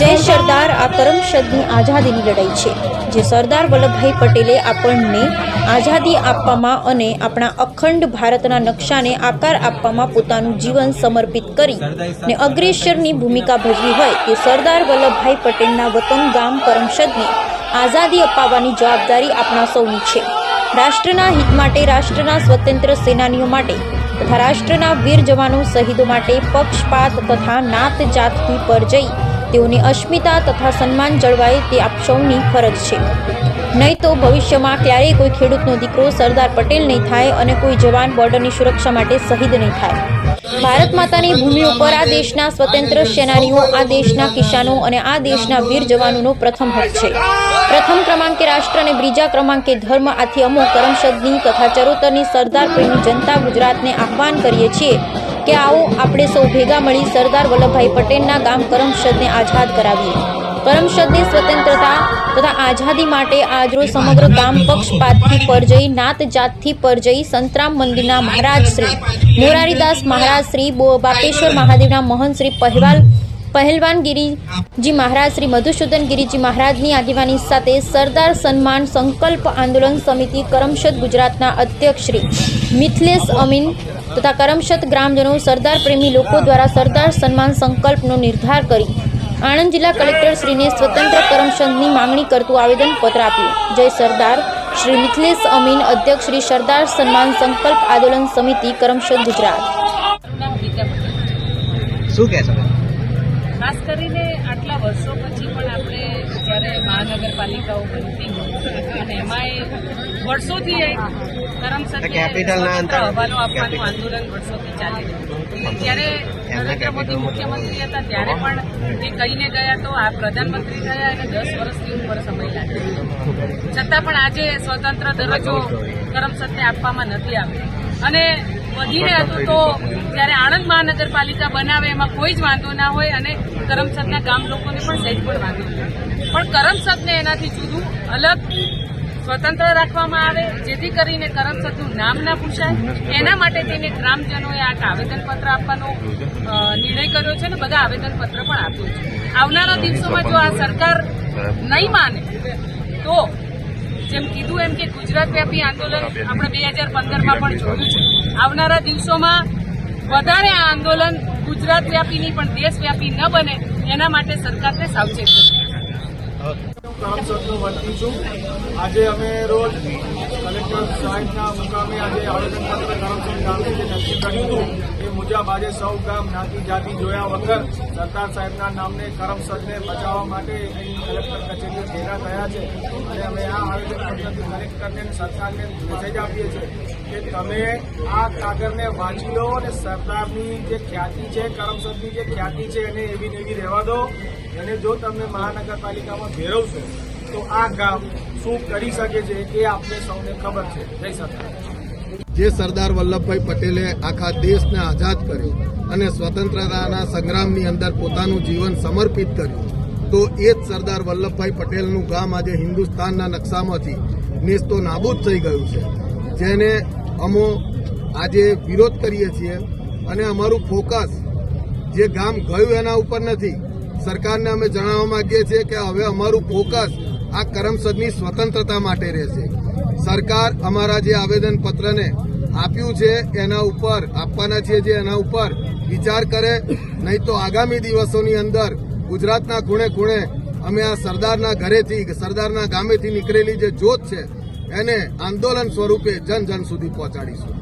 જય સરદાર, આ કરમસદની આઝાદીની લડાઈ છે. જે સરદાર વલ્લભભાઈ પટેલે આપણને આઝાદી આપવામાં અને આપણા અખંડ ભારતના નકશાને આકાર આપવામાં પોતાનું જીવન સમર્પિત કરી ને અગ્રેસરની ભૂમિકા ભજવી હોય તે સરદાર વલ્લભભાઈ પટેલના વતન ગામ કરમસદને આઝાદી અપાવવાની જવાબદારી આપણા સૌની છે. રાષ્ટ્રના હિત માટે, રાષ્ટ્રના સ્વતંત્ર સેનાનીઓ માટે તથા રાષ્ટ્રના વીર જવાનો શહીદો માટે પક્ષપાત તથા નાત જાતથી પર જઈ તેઓની અસ્મિતા તથા સન્માન જળવાય તે આપ સૌની ફરજ છે. નહીં તો ભવિષ્યમાં ક્યારેય કોઈ ખેડૂતનો દીકરો સરદાર પટેલ નહીં થાય અને કોઈ જવાન બોર્ડરની સુરક્ષા માટે શહીદ નહીં થાય. ભારત માતાની ભૂમિ ઉપર આ દેશના સ્વતંત્ર સેનાનીઓ, આ દેશના કિસાનો અને આ દેશના વીર જવાનોનો પ્રથમ હક છે. પ્રથમ ક્રમાંકે રાષ્ટ્ર અને બીજા ક્રમાંકે ધર્મ આથી અમો કરમસદની તથા ચરોતરની સરદાર પ્રેમી જનતા ગુજરાતને આહ્વાન કરીએ છીએ કે આવો આપણે સૌ ભેગા મળી સરદાર વલ્લભભાઈ પટેલના ગામ કરમસદને આઝાદ કરાવીએ. કરમસદની સ્વતંત્રતા તથા આઝાદી માટે આજરોજ સમગ્ર ગામ પક્ષપાતથી પર નાત જાતથી પર સંતરામ મંદિરના મહારાજ શ્રી મોરારીદાસ મહારાજ શ્રી બાપેશ્વર મહાદેવના મહંત શ્રી પહેવાલ પહેલવાન ગિરિજી મહારાજ શ્રી મધુસૂદન ગિરીજી મહારાજની આગેવાની સાથે સરદાર સન્માન સંકલ્પ આંદોલન સમિતિ કરમસદ ગુજરાતના અધ્યક્ષ શ્રી મિથલેશ અમીન તથા કરમશત ગ્રામજનો સરદાર પ્રેમી લોકો દ્વારા સરદાર સન્માન સંકલ્પનો નિર્ધાર કરી આણંદ જિલ્લા કલેક્ટર શ્રીને સ્વતંત્ર કરમસદની માંગણી કરતું આવેદનપત્ર આપ્યું. જય સરદાર. શ્રી મિથલેશ અમીન અધ્યક્ષ શ્રી સરદાર સન્માન સંકલ્પ આંદોલન સમિતિ કરમશદ ગુજરાત. શું કહેશો ખાસ કરીને આટલા વર્ષો મહાનગરપાલિકાઓ બનતી અને એમાં વર્ષોથી કેપિટલના અંતર- હવાલો આપવાનું આંદોલન વર્ષોથી ચાલી રહ્યું ત્યારે નરેન્દ્ર મોદી મુખ્યમંત્રી હતા ત્યારે પણ એ કહીને ગયા તો આ પ્રધાનમંત્રી થયા અને દસ વર્ષથી ઉપર સમય લાગ્યો. છતાં પણ આજે સ્વતંત્ર દરજ્જો કરમસદને આપવામાં નથી આવ્યો અને વધીને હતું તો જ્યારે આણંદ મહાનગરપાલિકા બનાવે એમાં કોઈ જ વાંધો ના હોય અને કરમસદના ગામ લોકોને પણ સહેજ પણ વાંધો નહીં પણ કરમસદને એનાથી જુદું અલગ સ્વતંત્ર રાખવામાં આવે જેથી કરીને કરમસદનું નામ ના પૂછાય. એના માટે તેને ગ્રામજનોએ આ આવેદનપત્ર આપવાનો નિર્ણય કર્યો છે અને બધા આવેદનપત્ર પણ આપ્યું છે. આવનારા દિવસોમાં જો આ સરકાર નહીં માને તો જેમ કીધું એમ કે ગુજરાત વ્યાપી આંદોલન આપણે બે હજાર પંદરમાં પણ જોયું છે. આવનારા દિવસોમાં વધારે આ આંદોલન ગુજરાત વ્યાપીની પણ દેશવ્યાપી ન બને એના માટે સરકારને સાવચેત કરવું કરમસદનો વતી છું આજે અમે રોજ કલેક્ટર સાહેબના મુકામે આજે આવેદનપત્ર કરમસદ ગામે જે નક્કી કર્યું હતું, એ મુજબ આજે સૌ ગામ જ્ઞાતિ જાતિ જોયા વગર સરદાર સાહેબના નામને કરમસદને બચાવવા માટે અહીં કલેક્ટર કચેરીએ ભેગા થયા છે. અને અમે આ આવેદનપત્રથી કલેક્ટરને સરકારને મેસેજ આપીએ છીએ કે તમે આ કાગળને વાંચી લો અને સરદારની જે ખ્યાતિ છે, કરમસદની જે ખ્યાતિ છે, એને એવી એવી રહેવા દો. અને જો તમે મહાનગરપાલિકામાં ફેરવશો તો આ ગામ શું કરી શકે છે એ આપણે સૌને ખબર છે. જય સરકાર જે સરદાર વલ્લભભાઈ પટેલે આખા દેશને આઝાદ કર્યો અને સ્વતંત્રતાના સંગ્રામની અંદર પોતાનું જીવન સમર્પિત કર્યું, તો એ જ સરદાર વલ્લભભાઈ પટેલનું ગામ આજે હિન્દુસ્તાનના નકશામાંથી નેસ્તો નાબૂદ થઈ ગયું છે. જેને અમો આજે વિરોધ કરીએ છીએ અને અમારું ફોકસ જે ગામ ગયું એના ઉપર નથી, સરકારને અમે જણાવવા માંગીએ છીએ કે હવે અમારું ફોકસ આ કરમસદની સ્વતંત્રતા માટે રહેશે. સરકાર અમારા જે આવેદન પત્રને આપ્યું છે, એના ઉપર, આપવાના છીએ જે એના ઉપર વિચાર કરે, નહીં તો આગામી દિવસોની અંદર ગુજરાતના ખૂણે ખૂણે અમે આ સરદારના ઘરેથી, સરદારના ગામેથી નીકળેલી જે જોત છે, એને આંદોલન સ્વરૂપે જન જન સુધી પહોંચાડીશું.